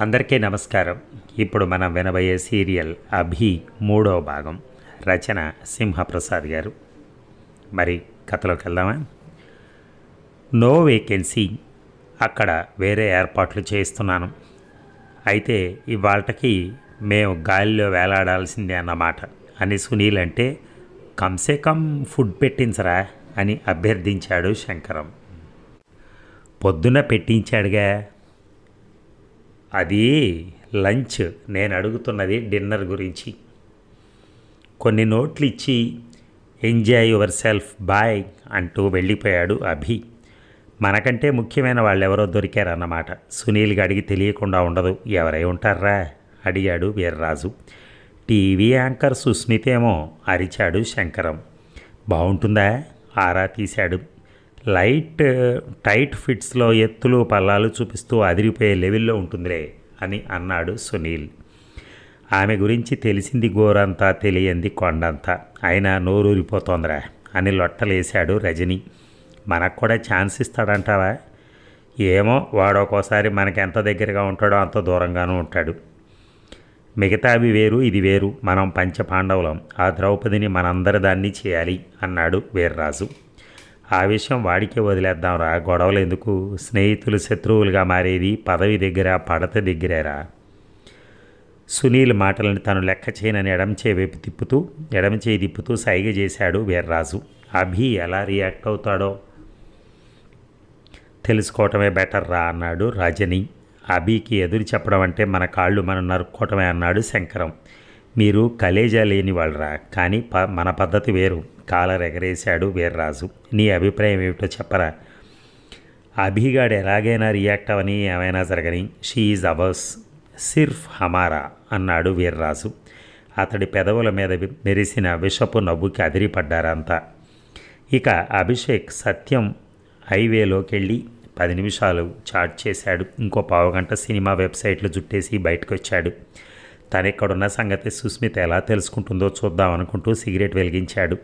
అందరికీ నమస్కారం. ఇప్పుడు మనం వినబోయే సీరియల్ అభి మూడో భాగం రచన సింహప్రసాద్ గారు. మరి కథలోకి వెళ్దామా? No vacancy. అక్కడ వేరే ఏర్పాట్లు చేస్తున్నాను అయితే ఇవాళకి మేము గాలిలో వేలాడాల్సిందే అన్నమాట. అని సునీల్ అంటే కమ్సే కమ్ ఫుడ్ పెట్టించరా? అని అభ్యర్థించాడు శంకరం. పొద్దున పెట్టించాడుగా. అది లంచ్. నేను అడుగుతున్నది డిన్నర్ గురించి. కొన్ని నోట్లు ఇచ్చి ఎంజాయ్ యువర్ సెల్ఫ్ బాయ్ అంటూ వెళ్ళిపోయాడు అభి. మనకంటే ముఖ్యమైన వాళ్ళు ఎవరో దొరికారన్నమాట. సునీల్ అడిగి తెలియకుండా ఉండదు. ఎవరై ఉంటారా అడిగాడు వీర్రాజు. టీవీ యాంకర్ సుస్మితేమో అరిచాడు శంకరం. బాగుంటుందా ఆరా తీశాడు. లైట్ టైట్ ఫిట్స్లో ఎత్తులు పల్లాలు చూపిస్తూ అదిరిపోయే లెవెల్లో ఉంటుందిలే అని అన్నాడు సునీల్. ఆమె గురించి తెలిసింది గోరంతా తెలియంది కొండంతా. అయినా నోరూరిపోతోందిరా అని లొట్టలేశాడు రజని. మనకు కూడా ఛాన్స్ ఇస్తాడంటావా? ఏమో వాడు ఒక్కోసారి మనకి ఎంత దగ్గరగా ఉంటాడో అంత దూరంగానూ ఉంటాడు. మిగతావి వేరు ఇది వేరు. మనం పంచపాండవులం ఆ ద్రౌపదిని మనందరి దాన్ని చేయాలి అన్నాడు వీర్రాజు. ఆ విషయం వాడికే వదిలేద్దాంరా గొడవలు ఎందుకు? స్నేహితులు శత్రువులుగా మారేది పదవి దగ్గర పడత దగ్గరేరా? సునీల్ మాటలను తను లెక్క చేయనని ఎడమ చేయి వైపు తిప్పుతూ ఎడమ చేయి తిప్పుతూ సైగ చేశాడు వీర్రాజు. అభి ఎలా రియాక్ట్ అవుతాడో? తెలుసుకోవటమే బెటర్ రా అన్నాడు రజని. అభికి ఎదురు చెప్పడం అంటే మన కాళ్ళు మనం నరుక్కోవటమే అన్నాడు శంకరం. మీరు కలేజా లేని వాళ్ళరా? కానీ ప మన పద్ధతి వేరు. కాలర్ ఎగరేశాడు వీర్రాజు. నీ అభిప్రాయం ఏమిటో చెప్పరా? అభిగాడు ఎలాగైనా రియాక్ట్ అవని ఏమైనా జరగని. షీఈ్ అవర్స్ సిర్ఫ్ హమారా అన్నాడు వీర్రాజు. అతడి పెదవుల మీద మెరిసిన విషపు నవ్వుకి అదిరిపడ్డారంతా. ఇక అభిషేక్ సత్యం హైవేలోకి వెళ్ళి పది నిమిషాలు చాట్ చేశాడు. ఇంకో పావుగంట సినిమా వెబ్సైట్లు జుట్టేసి బయటకు వచ్చాడు తనిక్కడున్న సంగతి సుస్మిత ఎలా తెలుసుకుంటుందో చూద్దాం అనుకుంటూ cigarette వెలిగించాడు.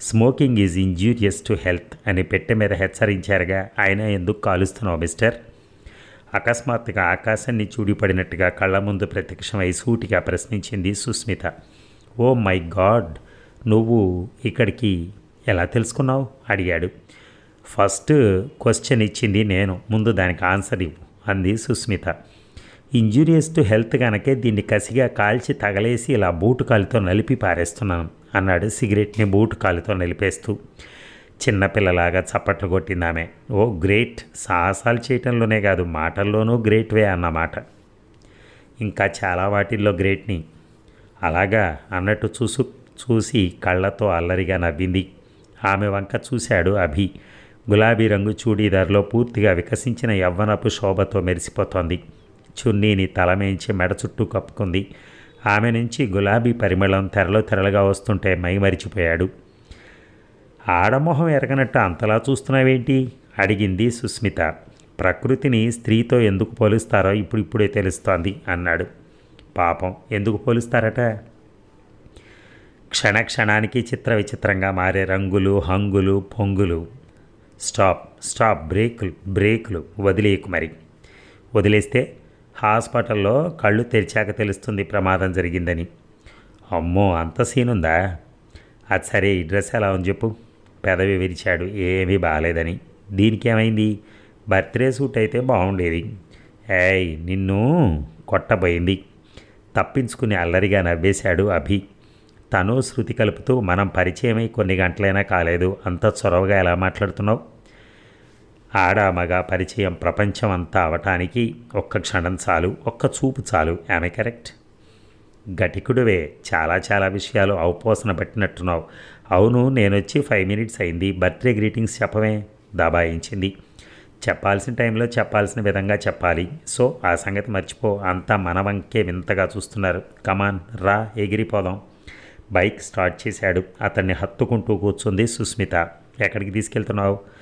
Smoking is injurious to health అని పెట్టె మీద హెచ్చరించారుగా. ఆయన ఎందుకు కాలుస్తున్నావు మిస్టర్? అకస్మాత్తుగా ఆకాశాన్ని చూడిపడినట్టుగా కళ్ళ ముందు ప్రత్యక్షమై సూటిగా ప్రశ్నించింది సుస్మిత. Oh my God! నువ్వు ఇక్కడికి ఎలా తెలుసుకున్నావు? అడిగాడు. ఫస్ట్ క్వశ్చన్ ఇచ్చింది నేను. ముందు దానికి ఆన్సర్ ఇవ్వు అంది సుస్మిత. ఇంజూరియస్ టు హెల్త్ కనుకే దీన్ని కసిగా కాల్చి తగలేసి ఇలా బూటు కాలుతో నలిపి పారేస్తున్నాను అన్నాడు సిగరెట్ని బూటు కాలుతో నలిపేస్తూ. చిన్నపిల్లలాగా చప్పట్లు కొట్టిందామె ఓ గ్రేట్! సాహసాలు చేయటంలోనే కాదు మాటల్లోనూ గ్రేట్ వే అన్నమాట. ఇంకా చాలా వాటిల్లో గ్రేట్ని. అలాగా అన్నట్టు చూసు చూసి కళ్ళతో అల్లరిగా నవ్వింది. ఆమె వంక చూశాడు అభి. గులాబీ రంగు చూడీదారిలో పూర్తిగా వికసించిన యవ్వనపు శోభతో మెరిసిపోతోంది. చున్నీని తలమేంచి మెడ చుట్టూ కప్పుకుంది. ఆమె నుంచి గులాబీ పరిమళం తెరలు తెరలుగా వస్తుంటే మై మరిచిపోయాడు. ఆడమొహం ఎరగనట్టు అంతలా చూస్తున్నావేంటి? అడిగింది సుస్మిత. ప్రకృతిని స్త్రీతో ఎందుకు పోలుస్తారో ఇప్పుడు ఇప్పుడే తెలుస్తోంది అన్నాడు. పాపం ఎందుకు పోలుస్తారట? క్షణ క్షణానికి చిత్ర విచిత్రంగా మారే రంగులు హంగులు పొంగులు. స్టాప్ స్టాప్ బ్రేకులు బ్రేకులు వదిలేయకు మరి. వదిలేస్తే హాస్పిటల్లో కళ్ళు తెరిచాక తెలుస్తుంది ప్రమాదం జరిగిందని. అమ్మో అంత సీనుందా? అది సరే ఈ డ్రెస్ ఎలా ఉంది చెప్పు. పెదవి విరిచాడు. ఏమీ బాగాలేదని. దీనికి ఏమైంది బర్త్డే సూట్ అయితే బాగుండేది. ఏయ్ నిన్ను కొట్టబోయింది. తప్పించుకుని అల్లరిగా నవ్వేశాడు అభి. తను శృతి కలుపుతూ మనం పరిచయమై కొన్ని గంటలైనా కాలేదు. అంత చొరవగా ఎలా మాట్లాడుతున్నావు? ఆడ మగ పరిచయం ప్రపంచం అంతా అవటానికి ఒక్క క్షణం చాలు ఒక్క చూపు చాలు. ఆమె కరెక్ట్ గటికుడువే చాలా చాలా విషయాలు అవపోసన పట్టినట్టున్నావు. అవును నేను వచ్చి ఫైవ్ మినిట్స్ అయింది. బర్త్డే గ్రీటింగ్స్ చెప్పవే. దబాయించింది చెప్పాల్సిన టైంలో చెప్పాల్సిన విధంగా చెప్పాలి. సో ఆ సంగతి మర్చిపో. అంతా మన వంకే వింతగా చూస్తున్నారు. కమాన్ రా ఎగిరిపోదాం. బైక్ స్టార్ట్ చేశాడు. అతన్ని హత్తుకుంటూ కూర్చుంది సుస్మిత. ఎక్కడికి తీసుకెళ్తున్నావు?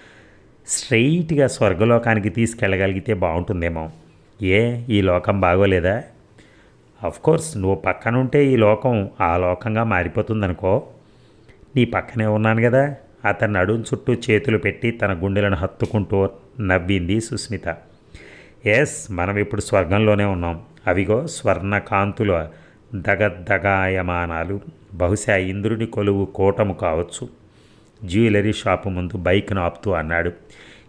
స్ట్రెయిట్గా స్వర్గలోకానికి తీసుకెళ్ళగలిగితే బాగుంటుందేమో. ఏ ఈ లోకం బాగోలేదా? కోర్స్ నువ్వు పక్కనుంటే ఈ లోకం ఆ లోకంగా మారిపోతుందనుకో. నీ పక్కనే ఉన్నాను కదా. అతని నడుం చుట్టూ చేతులు పెట్టి తన గుండెలను హత్తుకుంటూ నవ్వింది సుస్మిత. ఎస్ మనం ఇప్పుడు స్వర్గంలోనే ఉన్నాం. అవిగో స్వర్ణ కాంతుల దగద్దగాయమానాలు బహుశా ఇంద్రుని కొలువు కోటము కావచ్చు. జ్యువెలరీ షాపు ముందు బైక్ను ఆపుతూ అన్నాడు.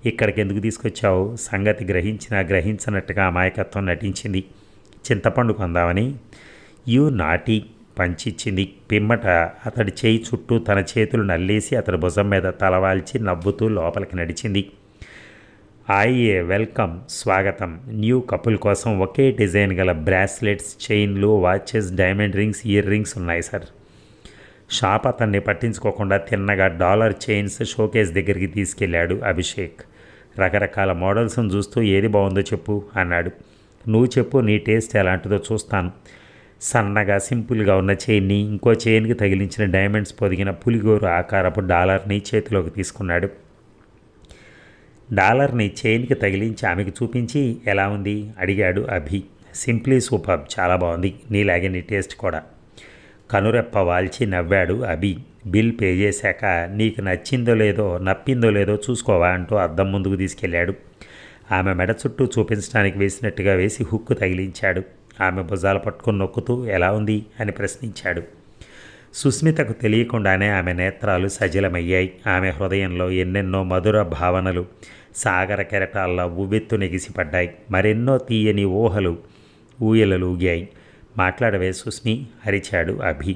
ఇక్కడికి ఎందుకు తీసుకొచ్చావు? సంగతి గ్రహించినా గ్రహించినట్టుగా అమాయకత్వం నటించింది. చింతపండు కొందామని. You naughty పంచిచ్చింది. పిమ్మట అతడి చేయి చుట్టూ తన చేతులు నల్లేసి అతడి భుజం మీద తలవాల్చి నవ్వుతూ లోపలికి నడిచింది. ఆయే వెల్కమ్ స్వాగతం. న్యూ కపుల్ కోసం ఒకే డిజైన్ గల బ్రాస్లెట్స్ చైన్లు watches diamond rings ear rings ఉన్నాయి సార్. షాప్ అతన్ని పట్టించుకోకుండా తిన్నగా డాలర్ చైన్స్ షోకేస్ దగ్గరికి తీసుకెళ్ళాడు అభిషేక్. రకరకాల మోడల్స్ని చూస్తూ ఏది బాగుందో చెప్పు అన్నాడు. నువ్వు చెప్పు నీ టేస్ట్ ఎలాంటిదో చూస్తాను. సన్నగా సింపుల్గా ఉన్న చైన్ని ఇంకో చైన్కి తగిలించిన డైమండ్స్ పొదిగిన పులిగోరు ఆకారపు డాలర్ని చేతిలోకి తీసుకున్నాడు. డాలర్ని చైన్కి తగిలించి ఆమెకు చూపించి ఎలా ఉంది? అడిగాడు అభి. సింప్లీ సూపర్ చాలా బాగుంది. నీలాగే నీ టేస్ట్ కూడా. కనురెప్ప వాల్చి నవ్వాడు అభి. బిల్ పే చేశాక నీకు నచ్చిందో లేదో నప్పిందో లేదో చూసుకోవా అంటూ అద్దం ముందుకు తీసుకెళ్ళాడు. ఆమె మెడ చుట్టూ చూపించడానికి వేసినట్టుగా వేసి హుక్కు తగిలించాడు. ఆమె భుజాలు పట్టుకుని నొక్కుతూ ఎలా ఉంది? అని ప్రశ్నించాడు. సుస్మితకు తెలియకుండానే ఆమె నేత్రాలు సజలమయ్యాయి. ఆమె హృదయంలో ఎన్నెన్నో మధుర భావనలు సాగర కెరటాల్లో ఉవ్వెత్తు నెగిసిపడ్డాయి. మరెన్నో తీయని ఊహలు ఊయలలు ఊగాయి మాట్లాడవే సుస్మి అరిచాడు అభి.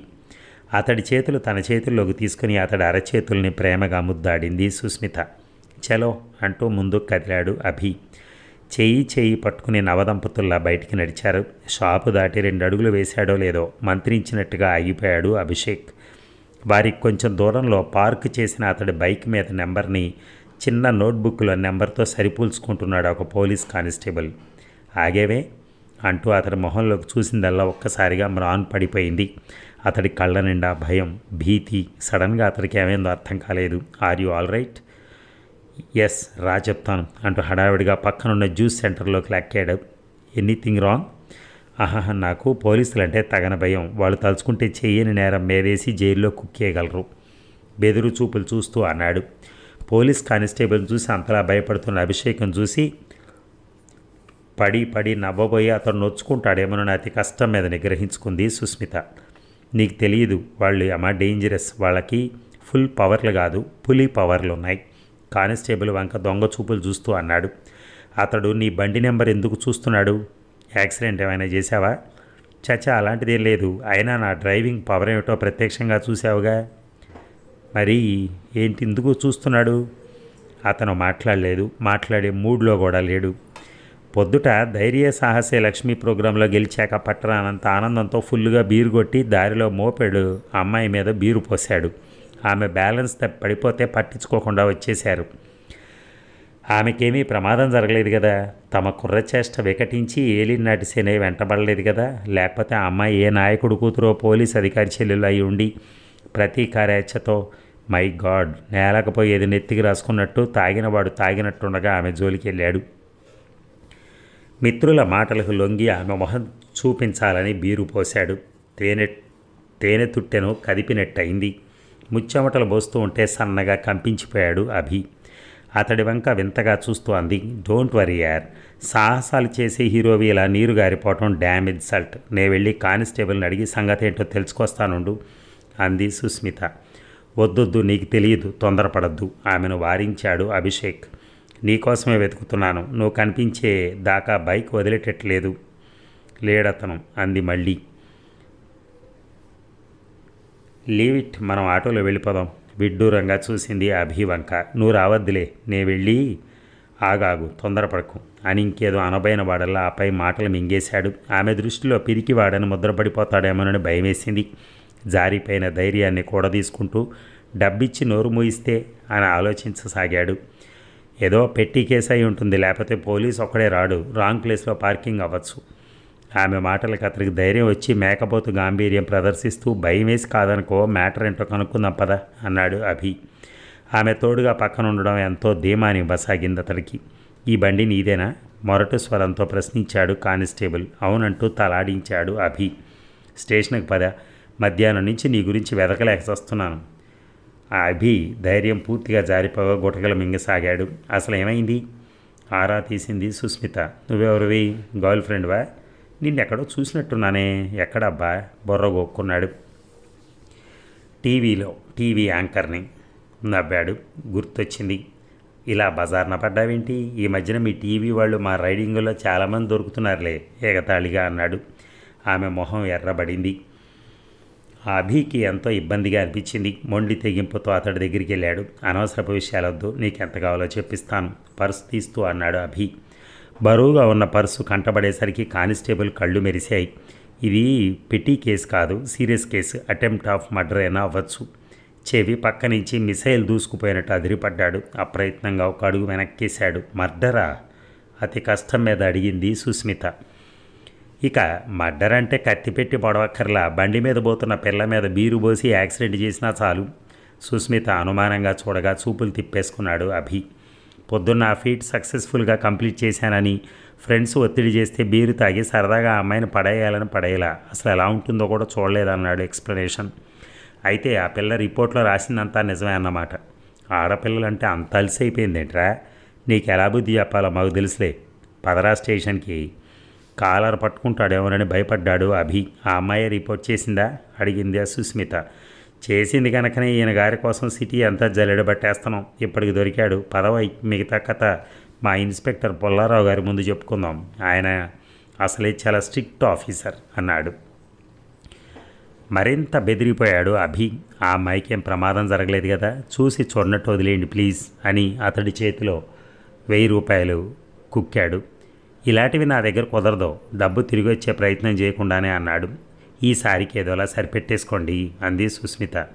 అతడి చేతులు తన చేతుల్లోకి తీసుకుని అతడి అరచేతుల్ని ప్రేమగా ముద్దాడింది సుస్మిత. చలో అంటూ ముందుకు కదిలాడు అభి. చెయ్యి చెయ్యి పట్టుకుని నవదంపతుల్లా బయటికి నడిచారు. షాపు దాటి రెండు అడుగులు వేశాడో లేదో మంత్రించినట్టుగా ఆగిపోయాడు అభిషేక్. వారికి కొంచెం దూరంలో పార్క్ చేసిన అతడి బైక్ మీద నెంబర్ని చిన్న నోట్బుక్లో నెంబర్తో సరిపూల్చుకుంటున్నాడు ఒక పోలీస్ కానిస్టేబుల్. ఆగేవే? అంటూ అతడి మొహంలోకి చూసిందల్లా ఒక్కసారిగా మ్రాన్ పడిపోయింది. అతడి కళ్ళ నిండా భయం భీతి సడన్గా అతడికి ఏమైందో అర్థం కాలేదు. Are you all right yes రా చెప్తాను అంటూ హడావిడిగా పక్కనున్న జ్యూస్ సెంటర్లోకి లెక్కాడు. ఎనీథింగ్ రాంగ్ ఆహా నాకు పోలీసులు అంటే తగన భయం. వాళ్ళు తలుచుకుంటే చెయ్యని నేరం మేరేసి జైల్లో కుక్కేయగలరు బెదురు చూపులు చూస్తూ అన్నాడు. పోలీస్ కానిస్టేబుల్ చూసి అంతలా భయపడుతున్న అభిషేకం చూసి పడి పడి నవ్వబోయి అతను నొచ్చుకుంటాడేమోనని అతి కష్టం మీద నిగ్రహించుకుంది సుస్మిత. నీకు తెలియదు వాళ్ళు అమ్మ డేంజరస్ వాళ్ళకి ఫుల్ పవర్లు కాదు పులి పవర్లు ఉన్నాయి. కానిస్టేబుల్ వంక దొంగ చూపులు చూస్తూ అన్నాడు. అతడు నీ బండి నెంబర్ ఎందుకు చూస్తున్నాడు? యాక్సిడెంట్ ఏమైనా చేశావా? చచ్చా అలాంటిదేం లేదు. అయినా నా డ్రైవింగ్ పవర్ ఏమిటో ప్రత్యక్షంగా చూసావుగా మరి ఏంటి ఎందుకు చూస్తున్నాడు? అతను మాట్లాడలేదు. మాట్లాడే మూడ్లో కూడా లేడు. పొద్దుట ధైర్య సాహసే లక్ష్మి ప్రోగ్రాంలో గెలిచాక పట్టరానంత ఆనందంతో ఫుల్గా బీరు కొట్టి దారిలో మోపెడు అమ్మాయి మీద బీరు పోశాడు. ఆమె బ్యాలెన్స్ పడిపోతే పట్టించుకోకుండా వచ్చేశారు. ఆమెకేమీ ప్రమాదం జరగలేదు కదా. తమ కుర్రచేష్ట వికటించి ఏలినాటి సేనే వెంటబడలేదు కదా. లేకపోతే ఆ అమ్మాయి ఏ నాయకుడు కూతురో పోలీస్ అధికారి చెల్లెలు అయి ఉండి ప్రతీకారేచ్ఛతో మై గాడ్ నేలకపోయేది నెత్తికి రాసుకున్నట్టు తాగినవాడు తాగినట్టుండగా ఆమె జోలికి వెళ్ళాడు మిత్రుల మాటలకు లొంగి ఆమె మొహం చూపించాలని బీరు పోశాడు. తేనె తేనె తుట్టెను కదిపినట్టయింది. ముచ్చెమటలు పోస్తూ ఉంటే సన్నగా కంపించిపోయాడు అభి. అతడి వంక వింతగా చూస్తూ అంది డోంట్ వరీ యార్. సాహసాలు చేసే హీరోవి ఇలా నీరు గారిపోవటం డ్యామేజ్ సల్ట్ నే వెళ్ళి కానిస్టేబుల్ని అడిగి సంగతి ఏంటో తెలుసుకొస్తానుండు అంది సుస్మిత. వద్దొద్దు నీకు తెలియదు తొందరపడద్దు ఆమెను వారించాడు అభిషేక్. నీకోసమే వెతుకుతున్నాను. నువ్వు కనిపించే దాకా బైక్ వదిలేటట్లేదు. లేడతను అంది మళ్ళీ. లీవ్ ఇట్ మనం ఆటోలో వెళ్ళిపోదాం. విడ్డూరంగా చూసింది అభివంక. నువ్వు రావద్దులే నే వెళ్ళి ఆగాగు తొందరపడకు. అని ఇంకేదో అనబైన వాడల్లా ఆపై మాటలు మింగేశాడు. ఆమె దృష్టిలో పిరికి వాడని ముద్రపడిపోతాడేమోనని భయమేసింది. జారిపోయిన ధైర్యాన్ని కూడదీసుకుంటూ డబ్బిచ్చి నోరు మూయిస్తే అని ఆలోచించసాగాడు. ఏదో పెట్టి కేసు అయి ఉంటుంది లేకపోతే పోలీస్ ఒక్కడే రాడు రాంగ్ ప్లేస్లో పార్కింగ్ అవ్వచ్చు. ఆమె మాటలకు అతనికి ధైర్యం వచ్చి మేకపోతు గాంభీర్యం ప్రదర్శిస్తూ భయం వేసి కాదనుకో మ్యాటర్ ఏంటో కనుక్కుందాం పద అన్నాడు అభి. ఆమె తోడుగా పక్కన ఉండడం ఎంతో ధీమాని బసాగింది అతడికి ఈ బండి నీదేనా? మొరటు స్వరంతో ప్రశ్నించాడు కానిస్టేబుల్. అవునంటూ తలాడించాడు అభి. స్టేషన్కి పద. మధ్యాహ్నం నుంచి నీ గురించి వెతకలేక వస్తున్నాను ఆ అభి ధైర్యం పూర్తిగా జారిపోగా గుటకలు మింగసాగాడు. అసలు ఏమైంది? ఆరా తీసింది సుస్మిత. నువ్వెవరివి? గర్ల్ ఫ్రెండ్వా? నిన్నెక్కడో చూసినట్టున్నానే. ఎక్కడబ్బా? బొర్ర గోక్కున్నాడు. టీవీలో టీవీ యాంకర్ని నవ్వాడు. గుర్తొచ్చింది. ఇలా బజార్న పడ్డావేంటి? ఈ మధ్యన మీ టీవీ వాళ్ళు మా రైడింగులో చాలామంది దొరుకుతున్నారులే ఎగతాళిగా అన్నాడు. ఆమె మొహం ఎర్రబడింది. ఆ అభికి ఎంతో ఇబ్బందిగా అనిపించింది. మొండి తెగింపుతో అతడి దగ్గరికి వెళ్ళాడు. అనవసరపు విషయాలొద్దు నీకెంత కావాలో చెప్పిస్తాను పర్సు తీస్తూ అన్నాడు అభి. బరువుగా ఉన్న పర్సు కంటబడేసరికి కానిస్టేబుల్ కళ్ళు మెరిశాయి. ఇది పెట్టి కేసు కాదు serious case attempt of murder అయినా అవ్వచ్చు. చెవి పక్క నుంచి మిసైల్ దూసుకుపోయినట్టు అదిరిపడ్డాడు. అప్రయత్నంగా ఒక అడుగు వెనక్కేశాడు. మర్డరా? అతి కష్టం మీద అడిగింది సుస్మిత. ఇక మర్డర్ అంటే కత్తి పెట్టి పొడవక్కర్లా. బండి మీద పోతున్న పిల్ల మీద బీరు పోసి యాక్సిడెంట్ చేసినా చాలు. సుస్మిత అనుమానంగా చూడగా చూపులు తిప్పేసుకున్నాడు అభి. పొద్దున్న ఆ ఫీట్ సక్సెస్ఫుల్గా కంప్లీట్ చేశానని ఫ్రెండ్స్ ఒత్తిడి చేస్తే బీరు తాగి సరదాగా అమ్మాయిని పడేయాలని పడేయలా అసలు ఎలా ఉంటుందో కూడా చూడలేదన్నాడు ఎక్స్ప్లెనేషన్. అయితే ఆ పిల్ల రిపోర్ట్లో రాసిందంతా నిజమే అన్నమాట. ఆడపిల్లలంటే అంత అలసైపోయిందేంట్రా? నీకు ఎలా బుద్ధి చెప్పాలో మాకు తెలుసులే. పదరా స్టేషన్కి కాలర్ పట్టుకుంటాడేమోనని భయపడ్డాడు అభి. ఆ అమ్మాయి రిపోర్ట్ చేసిందా? అడిగింది సుస్మిత. చేసింది కనుకనే ఈయన గారి కోసం సిటీ అంతా జల్లెడ పట్టేస్తున్నాం. ఇప్పటికి దొరికాడు. పదవ మిగతా కథ మా ఇన్స్పెక్టర్ పుల్లారావు గారి ముందు చెప్పుకుందాం. ఆయన అసలే చాలా స్ట్రిక్ట్ ఆఫీసర్ అన్నాడు. మరింత బెదిరిపోయాడు అభి. ఆ అమ్మాయికి ప్రమాదం జరగలేదు కదా? చూసి చూడనట్టు వదిలేయండి ప్లీజ్ అని అతడి చేతిలో వెయ్యి రూపాయలు కుక్కాడు. ఇలాంటివి నా దగ్గర కుదరదు. డబ్బు తిరిగి వచ్చే ప్రయత్నం చేయకుండానే అన్నాడు. ఈసారికి ఏదోలా సరిపెట్టేసుకోండి అంది సుస్మిత.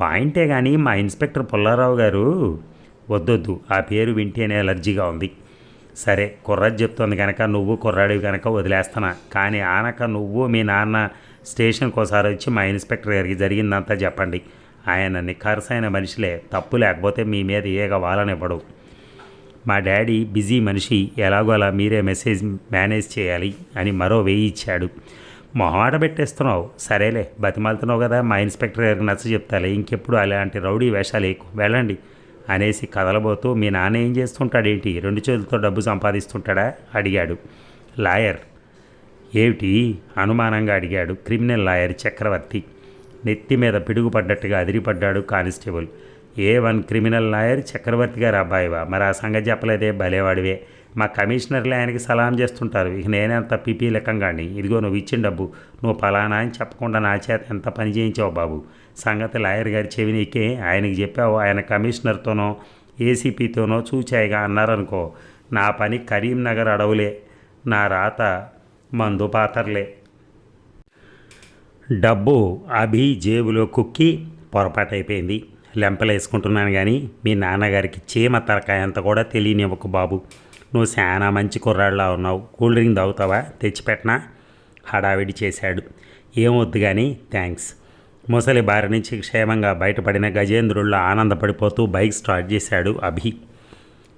పాయింటే కానీ మా ఇన్స్పెక్టర్ పుల్లారావు గారు వద్దొద్దు ఆ పేరు వింటేనే ఎలర్జీగా ఉంది. సరే కుర్రాడు చెప్తోంది కనుక నువ్వు కుర్రాడివి కనుక వదిలేస్తానా? కానీ ఆనక నువ్వు మీ నాన్న స్టేషన్కి ఒకసారి వచ్చి మా ఇన్స్పెక్టర్ గారికి జరిగిందంతా చెప్పండి. ఆయన నిఖారసైన మనిషిలే తప్పు లేకపోతే మీ మీద ఏగ వాలనివ్వడు. మా డాడీ బిజీ మనిషి ఎలాగో అలా మీరే మెసేజ్ మేనేజ్ చేయాలి అని మరో వేయి ఇచ్చాడు. మొహమాట పెట్టేస్తున్నావు సరేలే బతిమాలుతున్నావు కదా మా ఇన్స్పెక్టర్ గారికి నచ్చ చెప్తాలే ఇంకెప్పుడు అలాంటి రౌడీ వేషాలు ఎక్కువ వెళ్ళండి అనేసి కదలబోతూ మీ నాన్న ఏం చేస్తుంటాడేంటి రెండు చేతులతో డబ్బు సంపాదిస్తుంటాడా? అడిగాడు. లాయర్. ఏమిటి? అనుమానంగా అడిగాడు క్రిమినల్ లాయర్ చక్రవర్తి. నెత్తి మీద పిడుగుపడ్డట్టుగా అదిరిపడ్డాడు constable. A one criminal lawyer Chakravarthi గారు అబ్బాయివా? మరి ఆ సంగతి చెప్పలేదే భలేవాడివే. మా కమిషనర్లే ఆయనకి సలాం చేస్తుంటారు. ఇక నేనంత పిపి లెక్కంగాని ఇదిగో నువ్వు ఇచ్చిన డబ్బు. నువ్వు ఫలానా అని చెప్పకుండా నా చేత ఎంత పని చేయించావు బాబు? సంగతి లాయర్ గారి చెవి నీకే. ఆయనకి చెప్పావు ఆయన కమిషనర్తోనో ఏసీపీతోనో చూచాయిగా అన్నారనుకో నా పని కరీంనగర్ అడవులే. నా రాత మందు పాతర్లే. డబ్బు అభి జేబులో కుక్కి పొరపాటైపోయింది. లెంపలేసుకుంటున్నాను కానీ మీ నాన్నగారికి చీమ తలకాయ అంత కూడా తెలియనివ్వకు బాబు. నువ్వు చాలా మంచి కుర్రాళ్ళలా ఉన్నావు. కూల్ డ్రింక్ తాగుతావా? తెచ్చిపెట్టనా హడావిడి చేశాడు. ఏమొద్దు కానీ థ్యాంక్స్ ముసలి బారి నుంచి క్షేమంగా బయటపడిన గజేంద్రుల్లో ఆనందపడిపోతూ బైక్ స్టార్ట్ చేశాడు అభి.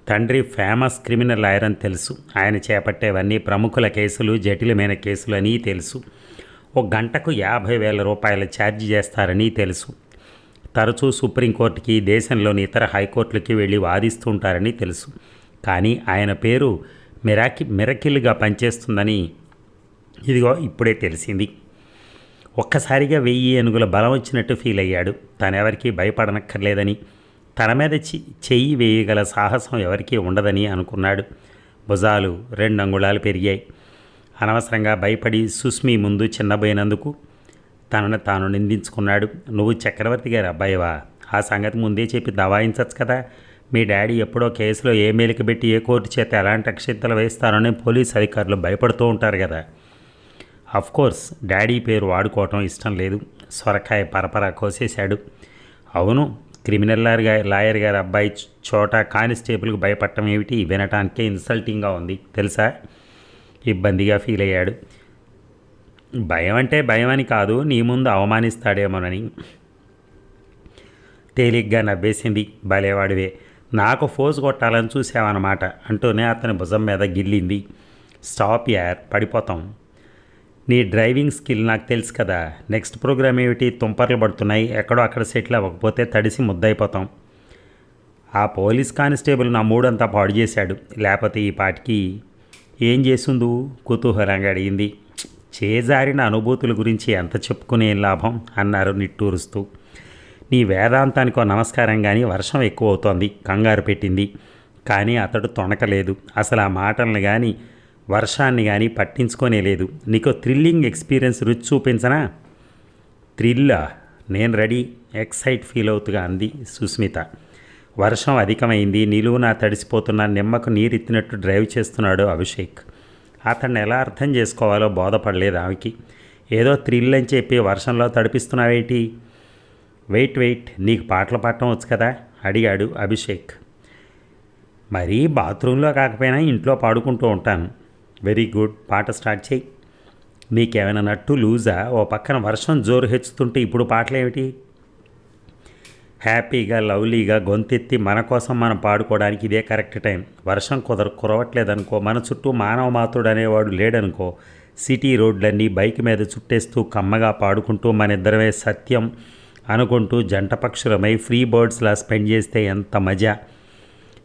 తండ్రి ఫేమస్ క్రిమినల్ లాయర్ అని తెలుసు. ఆయన చేపట్టేవన్నీ ప్రముఖుల కేసులు జటిలమైన కేసులు అని తెలుసు. ఒక గంటకు యాభై వేల రూపాయల ఛార్జ్ చేస్తారని తెలుసు. తరచూ సుప్రీంకోర్టుకి దేశంలోని ఇతర హైకోర్టులకి వెళ్ళి వాదిస్తుంటారని తెలుసు. కానీ ఆయన పేరు మిరాకి మిరకిల్గా పనిచేస్తుందని ఇదిగో ఇప్పుడే తెలిసింది. ఒక్కసారిగా వెయ్యి ఏనుగుల బలం వచ్చినట్టు ఫీల్ అయ్యాడు. తనెవరికీ భయపడనక్కర్లేదని తన మీద చెయ్యి వేయగల సాహసం ఎవరికీ ఉండదని అనుకున్నాడు. భుజాలు రెండు అంగుళాలు పెరిగాయి. అనవసరంగా భయపడి సుస్మి ముందు చిన్నబోయినందుకు తనను తాను నిందించుకున్నాడు. నువ్వు చక్రవర్తి గారి అబ్బాయివా? ఆ సంగతి ముందే చెప్పి దవాయించచ్చు కదా. మీ డాడీ ఎప్పుడో కేసులో ఏ మేలికి పెట్టి ఏ కోర్టు చేత ఎలాంటి అక్షింతలు వేస్తారని పోలీస్ అధికారులు భయపడుతూ ఉంటారు కదా. అఫ్ కోర్స్ డాడీ పేరు వాడుకోవటం ఇష్టం లేదు. సొరకాయ పరపరా కోసేశాడు. అవును క్రిమినల్ లాయర్ లాయర్ గారి అబ్బాయి చోట కానిస్టేబుల్కి భయపడటం ఏమిటి? వినటానికే ఇన్సల్టింగ్గా ఉంది. తెలుసా? ఇబ్బందిగా ఫీల్ అయ్యాడు భయం అంటే భయం అని కాదు నీ ముందు అవమానిస్తాడేమోనని. తేలిగ్గా నవ్వేసింది. భలేవాడివే. నాకు ఫోజు కొట్టాలని చూసావన్నమాట అంటూనే అతని భుజం మీద గిల్లింది. స్టాప్ యార్ పడిపోతాం. నీ డ్రైవింగ్ స్కిల్ నాకు తెలుసు కదా. నెక్స్ట్ ప్రోగ్రామ్ ఏమిటి? తుంపర్లు పడుతున్నాయి. ఎక్కడో అక్కడ సెటిల్ అవ్వకపోతే తడిసి ముద్దయిపోతాం. ఆ పోలీస్ కానిస్టేబుల్ నా మూడంతా పాడు చేశాడు. లేకపోతే ఈ పాటికి ఏం చేసిందు? కుతూహలంగా అడిగింది. చేజారిన అనుభూతుల గురించి ఎంత చెప్పుకునే లాభం? అన్నారు నిట్టూరుస్తూ. నీ వేదాంతానికో నమస్కారం కానీ వర్షం ఎక్కువ అవుతోంది కంగారు పెట్టింది. కానీ అతడు తొణకలేదు. అసలు ఆ మాటల్ని కానీ వర్షాన్ని కానీ పట్టించుకోనే లేదు. నీకు థ్రిల్లింగ్ ఎక్స్పీరియన్స్ రుచి చూపించనా? థ్రిల్లా? నేను రెడీ ఎక్సైట్ ఫీల్ అవుతుగా అంది సుస్మిత. వర్షం అధికమైంది నిలువున తడిసిపోతున్న నిమ్మకు నీరెత్తినట్టు డ్రైవ్ చేస్తున్నాడు అభిషేక్. అతన్ని ఎలా అర్థం చేసుకోవాలో బోధపడలేదు ఆమెకి. ఏదో థ్రిల్ అని చెప్పి వర్షంలో తడిపిస్తున్నావేటి? వెయిట్ వెయిట్ నీకు పాటలు పాడటం వచ్చు కదా? అడిగాడు అభిషేక్. మరీ బాత్రూంలో కాకపోయినా ఇంట్లో పాడుకుంటూ ఉంటాను. వెరీ గుడ్ పాట స్టార్ట్ చేయి. నీకేమైనా నట్టు లూజా? ఓ పక్కన వర్షం జోరు హెచ్చుతుంటే ఇప్పుడు పాటలేమిటి? హ్యాపీగా లవ్లీగా గొంతెత్తి మన కోసం మనం పాడుకోవడానికి ఇదే కరెక్ట్ టైం. వర్షం కుదర కురవట్లేదనుకో మన చుట్టూ మానవ మాతుడు అనేవాడు లేడనుకో సిటీ రోడ్లన్నీ బైక్ మీద చుట్టేస్తూ కమ్మగా పాడుకుంటూ మన ఇద్దరమే సత్యం అనుకుంటూ జంట పక్షులమై ఫ్రీ బర్డ్స్లా స్పెండ్ చేస్తే ఎంత మజా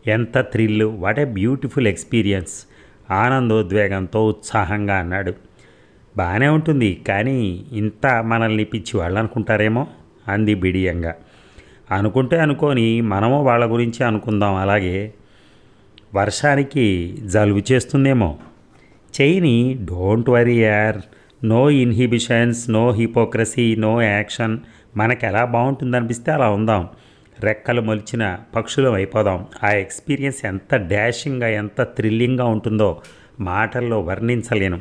ఎంత thrill what a beautiful experience ఆనందోద్వేగంతో ఉత్సాహంగా అన్నాడు. బాగానే ఉంటుంది కానీ ఇంత మనల్ని పిచ్చి వాళ్ళు అనుకుంటారేమో? అంది బిడియంగా. అనుకుంటే అనుకొని మనము వాళ్ళ గురించి అనుకుందాం. అలాగే వర్షానికి జలుబు చేస్తుందేమో. చెయ్యిని డోంట్ వరీ యార్. No inhibitions no hypocrisy no action. మనకు ఎలా బాగుంటుందనిపిస్తే అలా ఉందాం. రెక్కలు మొలిచిన పక్షులం అయిపోదాం. ఆ ఎక్స్పీరియన్స్ ఎంత డాషింగ్గా ఎంత థ్రిల్లింగ్గా ఉంటుందో మాటల్లో వర్ణించలేను.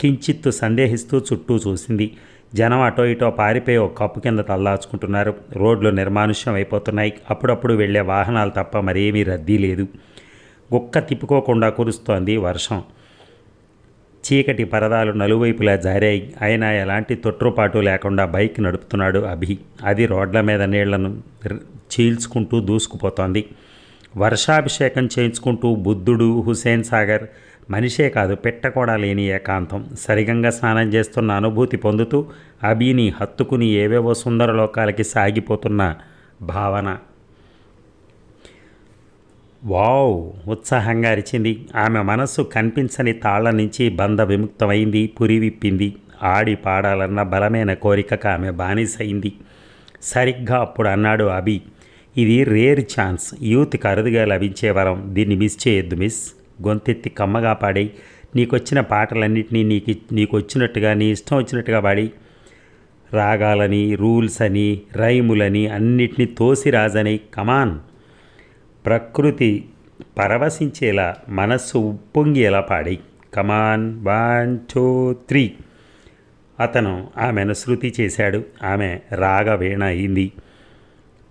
కించిత్తు సందేహిస్తూ చుట్టూ చూసింది. జనం అటో ఇటో పారిపోయి ఒక కప్పు కింద తల్లాచుకుంటున్నారు రోడ్లు నిర్మానుష్యం అయిపోతున్నాయి. అప్పుడప్పుడు వెళ్ళే వాహనాలు తప్ప మరేమీ రద్దీ లేదు. గుక్క తిప్పుకోకుండా కురుస్తోంది వర్షం. చీకటి పరదాలు నలువైపులా జారాయి. అయినా ఎలాంటి తొట్టుపాటు లేకుండా బైక్ నడుపుతున్నాడు అభి. అది రోడ్ల మీద నీళ్ళను చీల్చుకుంటూ దూసుకుపోతోంది. వర్షాభిషేకం చేయించుకుంటూ బుద్ధుడు హుసేన్ సాగర్ మనిషే కాదు పెట్ట కూడా లేని ఏకాంతం. సరిగంగా స్నానం చేస్తున్న అనుభూతి పొందుతూ అభిని హత్తుకుని ఏవేవో సుందర లోకాలకి సాగిపోతున్న భావన. వావ్ ఉత్సాహంగా అరిచింది. ఆమె మనస్సు కనిపించని తాళ్ళ నుంచి బంధ విముక్తమైంది పురి విప్పింది. ఆడి పాడాలన్న బలమైన కోరికకు ఆమె బానిసైంది. సరిగ్గా అప్పుడు అన్నాడు అభి ఇది రేర్ ఛాన్స్. యూత్కి అరుదుగా లభించే వరం. దీన్ని మిస్ చేయొద్దు మిస్. గొంతెత్తి కమ్మగా పాడి నీకొచ్చిన పాటలన్నింటినీ నీకు నీకు వచ్చినట్టుగా నీ ఇష్టం వచ్చినట్టుగా పాడి. రాగాలని రూల్స్ అని రైములని అన్నిటినీ తోసి రాజని కమాన్. ప్రకృతి పరవశించేలా మనస్సు ఉప్పొంగేలా పాడి. Come on one two three. అతను ఆమెను శృతి చేశాడు. ఆమె రాగ వీణ అయింది.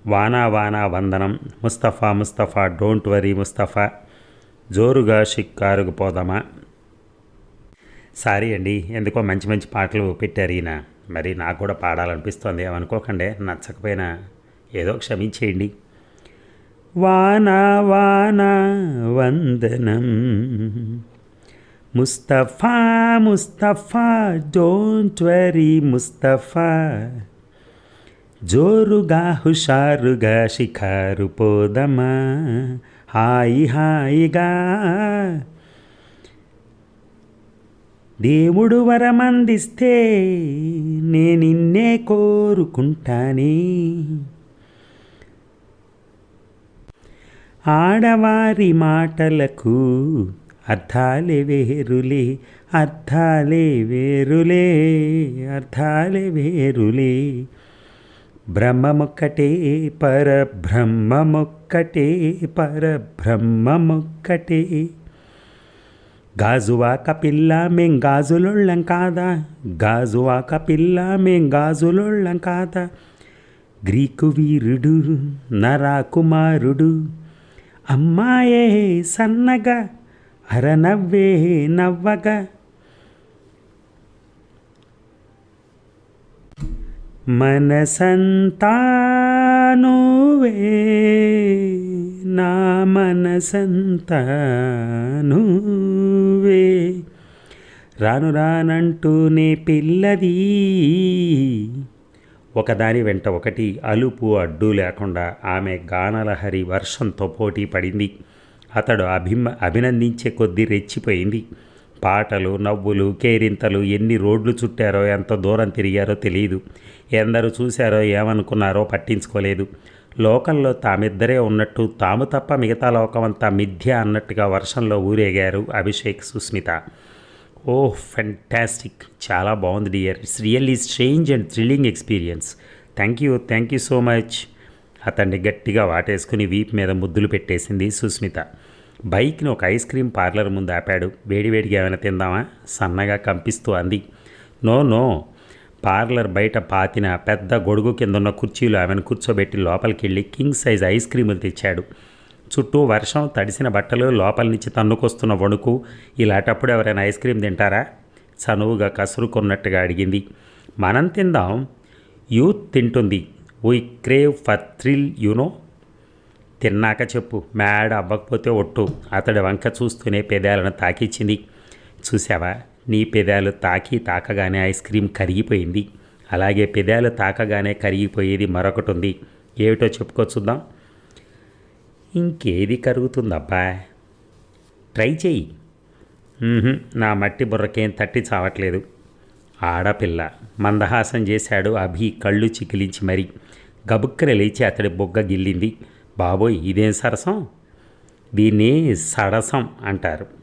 వానా వానా వందనం. Mustafa Mustafa don't worry Mustafa. జోరుగా షిక్కారుకు పోదామా సారీ అండి ఎందుకో మంచి మంచి పాటలు పెట్టారు ఈయన. మరి నాకు కూడా పాడాలనిపిస్తోంది ఏమనుకోకండి నచ్చకపోయినా ఏదో క్షమించేయండి. వానా వానా వందనం. Mustafa Mustafa don't worry Mustafa. జోరుగా హుషారుగా షికారు పోదమా? హాయి హాయిగా. దేవుడు వరమందిస్తే నేనిన్నే కోరుకుంటానే. ఆడవారి మాటలకు అర్థాలే వేరులే అర్థాలే వేరులే అర్థాలే వేరులే. బ్రహ్మమొక్కటే ఒక్కటి పరబ్రహ్మమొక్కటి. గాజువాక పిల్ల మేం గాజులుళ్ళం కాదా? గాజువాక పిల్ల మేం గాజులుళ్ళం కాదా? గ్రీకు వీరుడు నరాకుమారుడు. అమ్మాయే సన్నగా అరనవ్వే నవ్వగా. మనసంతా నువ్వే నా మనసంతా నువ్వే రాను రానంటూనే పిల్లది. ఒకదాని వెంట ఒకటి అలుపు అడ్డు లేకుండా ఆమె గానలహరి వర్షంతో పోటీ పడింది. అతడు అభిమ అభినందించే కొద్దీ రెచ్చిపోయింది. పాటలు నవ్వులు కేరింతలు ఎన్ని రోడ్లు చుట్టారో ఎంత దూరం తిరిగారో తెలియదు ఎందరు చూశారో ఏమనుకున్నారో పట్టించుకోలేదు. లోకంలో తామిద్దరే ఉన్నట్టు తాము తప్ప మిగతా లోకమంతా మిథ్య అన్నట్టుగా వర్షంలో ఊరేగారు అభిషేక్ సుస్మిత. Oh fantastic. చాలా బాగుంది dear. It's really strange and thrilling experience. Thank you thank you so much. అతన్ని గట్టిగా వాటేసుకుని వీప్ మీద ముద్దులు పెట్టేసింది సుస్మిత. బైక్ని ఒక ఐస్ క్రీమ్ పార్లర్ ముందు ఆపాడు. వేడివేడిగా ఏమైనా తిందామా? సన్నగా కంపిస్తూ అంది. No no. పార్లర్ బయట పాతిన పెద్ద గొడుగు కింద ఉన్న కుర్చీలో ఆమెను కూర్చోబెట్టి లోపలికి వెళ్ళి కింగ్ సైజ్ ఐస్ క్రీములు తెచ్చాడు. చుట్టూ వర్షం తడిసిన బట్టలు లోపల నుంచి తన్నుకొస్తున్న వణుకు ఇలాంటప్పుడు ఎవరైనా ఐస్ క్రీమ్ తింటారా? చనువుగా కసురుకున్నట్టుగా అడిగింది. మనం తిందాం. యూత్ తింటుంది. We crave for thrill you know తిన్నాక చెప్పు. మ్యాడ్ అవ్వకపోతే ఒట్టు. అతడి వంక చూస్తూనే పెదాలను తాకిచ్చింది. చూసావా నీ పెదాలు తాకి తాకగానే ఐస్ క్రీమ్ కరిగిపోయింది. అలాగే పెదాలు తాకగానే కరిగిపోయేది మరొకటి ఉంది ఏమిటో చెప్పుకొచ్చుద్దాం ఇంకేది కరుగుతుందబ్బా? ట్రై చెయ్యి. నా మట్టి బుర్రకేం తట్టి చావట్లేదు. ఆడపిల్ల మందహాసం చేశాడు అభి కళ్ళు చికిలించి మరి. గబుక్కన లేచి అతడి బొగ్గ గిల్లింది. బాబోయ్ ఇదేం సరసం? దీన్ని సడసం అంటారు.